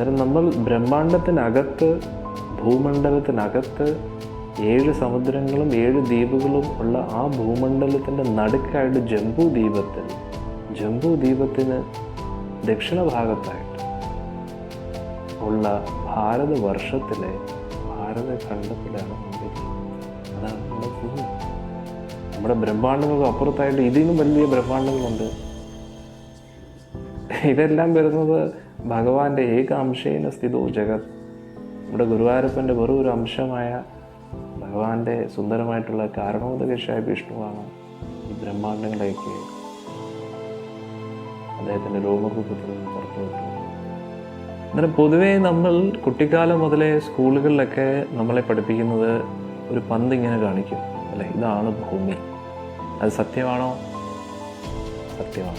അന്നേരം നമ്മൾ ബ്രഹ്മാണ്ടത്തിനകത്ത് ഭൂമണ്ഡലത്തിനകത്ത് ഏഴ് സമുദ്രങ്ങളും ഏഴ് ദ്വീപുകളും ഉള്ള ആ ഭൂമണ്ഡലത്തിന്റെ നടുക്കായിട്ട് ജംബൂ ദ്വീപത്തിൽ ജംബു ദ്വീപത്തിന് ദക്ഷിണ ഭാഗത്തായിട്ട് ഉള്ള ഭാരതവർഷത്തിലെ ഭാരതഖണ്ഡത്തിലാണ് അതാണ് നമ്മുടെ ഭൂമി. നമ്മുടെ ബ്രഹ്മാണ്ടങ്ങൾക്ക് അപ്പുറത്തായിട്ട് ഇതിനും വലിയ ബ്രഹ്മാണ്ടങ്ങളുണ്ട്. ഇതെല്ലാം വരുന്നത് ഭഗവാന്റെ ഏക അംശേന സ്ഥിതോ ജഗത്. നമ്മുടെ ഗുരുവായൂരപ്പന്റെ വെറും ഒരു അംശമായ ഭഗവാന്റെ സുന്ദരമായിട്ടുള്ള കാരണോദകശായ വിഷ്ണുവാണ് ഈ ബ്രഹ്മാണ്ടങ്ങളെയൊക്കെ അദ്ദേഹത്തിന്റെ രോമകൂപത്തിൽ നിന്ന് പുറത്തു വിട്ടു അന്നേരം പൊതുവേ നമ്മൾ കുട്ടിക്കാലം മുതലേ സ്കൂളുകളിലൊക്കെ നമ്മളെ പഠിപ്പിക്കുന്നത് ഒരു പന്ത് ഇങ്ങനെ കാണിക്കും. അല്ലെ? ഇതാണ് ഭൂമി. അത് സത്യമാണോ? സത്യമാണ്.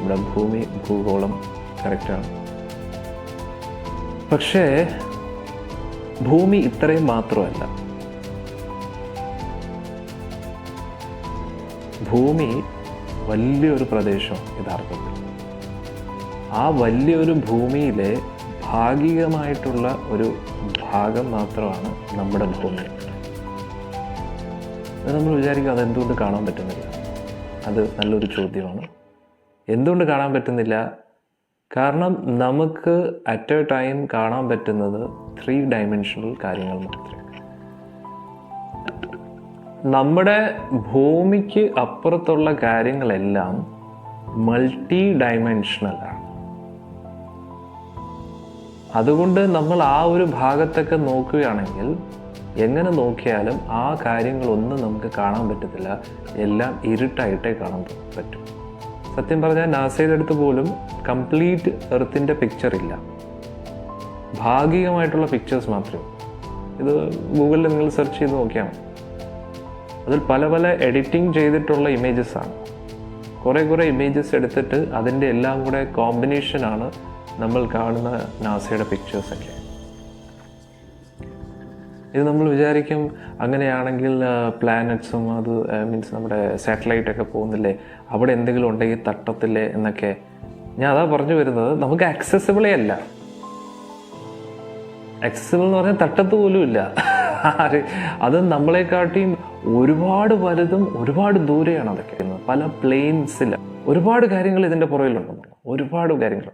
നമ്മുടെ ഭൂമി ഭൂഗോളം കറക്റ്റാണ് പക്ഷേ ഭൂമി ഇത്രയും മാത്രമല്ല. ഭൂമി വലിയൊരു പ്രദേശം യഥാർത്ഥത്തിൽ. ആ വലിയൊരു ഭൂമിയിലെ ഭാഗികമായിട്ടുള്ള ഒരു ഭാഗം മാത്രമാണ് നമ്മുടെ ഭൂമി. നമ്മൾ വിചാരിക്കും അത് എന്തുകൊണ്ട് കാണാൻ പറ്റുന്നില്ല. അത് നല്ലൊരു ചോദ്യമാണ്. എന്തുകൊണ്ട് കാണാൻ പറ്റുന്നില്ല? കാരണം നമുക്ക് അറ്റ് എ ടൈം കാണാൻ പറ്റുന്നത് ത്രീ ഡയമെൻഷണൽ കാര്യങ്ങൾ മാത്രമേ നമ്മുടെ ഭൂമിക്ക് അപ്പുറത്തുള്ള കാര്യങ്ങളെല്ലാം മൾട്ടി ഡയമെൻഷണലാണ് അതുകൊണ്ട് നമ്മൾ ആ ഒരു ഭാഗത്തൊക്കെ നോക്കുകയാണെങ്കിൽ എങ്ങനെ നോക്കിയാലും ആ കാര്യങ്ങളൊന്നും നമുക്ക് കാണാൻ പറ്റത്തില്ല. എല്ലാം ഇരുട്ടായിട്ടേ കാണാൻ പറ്റും. സത്യം പറഞ്ഞാൽ നാസയുടെ അടുത്ത് പോലും കംപ്ലീറ്റ് എർത്തിന്റെ പിക്ചർ ഇല്ല. ഭാഗികമായിട്ടുള്ള പിക്ചേഴ്സ് മാത്രം ഇത് ഗൂഗിളിൽ നിങ്ങൾ സെർച്ച് ചെയ്ത് നോക്കിയാൽ അതിൽ പല പല എഡിറ്റിംഗ് ചെയ്തിട്ടുള്ള ഇമേജസ് ആണ്. കുറേ കുറേ ഇമേജസ് എടുത്തിട്ട് അതിന്റെ എല്ലാം കൂടെ കോമ്പിനേഷനാണ് നമ്മൾ കാണുന്ന നാസയുടെ പിക്ചേഴ്സൊക്കെ ഇത് നമ്മൾ വിചാരിക്കും അങ്ങനെയാണെങ്കിൽ പ്ലാനറ്റ്സും അത് മീൻസ് നമ്മുടെ സാറ്റലൈറ്റ് ഒക്കെ പോകുന്നില്ലേ? അവിടെ എന്തെങ്കിലും ഉണ്ടെങ്കിൽ തട്ടത്തില്ലേ എന്നൊക്കെ. ഞാൻ അതാ പറഞ്ഞു വരുന്നത് നമുക്ക് ആക്സസിബിളേ അല്ല. ആക്സസിബിൾ എന്ന് പറഞ്ഞാൽ തട്ടത്ത് പോലും ഇല്ല. അത് നമ്മളെക്കാട്ടിയും ഒരുപാട് വലുതും ഒരുപാട് ദൂരെയാണ് അതൊക്കെ. പല പ്ലെയിൻസിൽ ഒരുപാട് കാര്യങ്ങൾ ഇതിന്റെ പുറകിലുണ്ടെന്നുള്ള ഒരുപാട് കാര്യങ്ങൾ.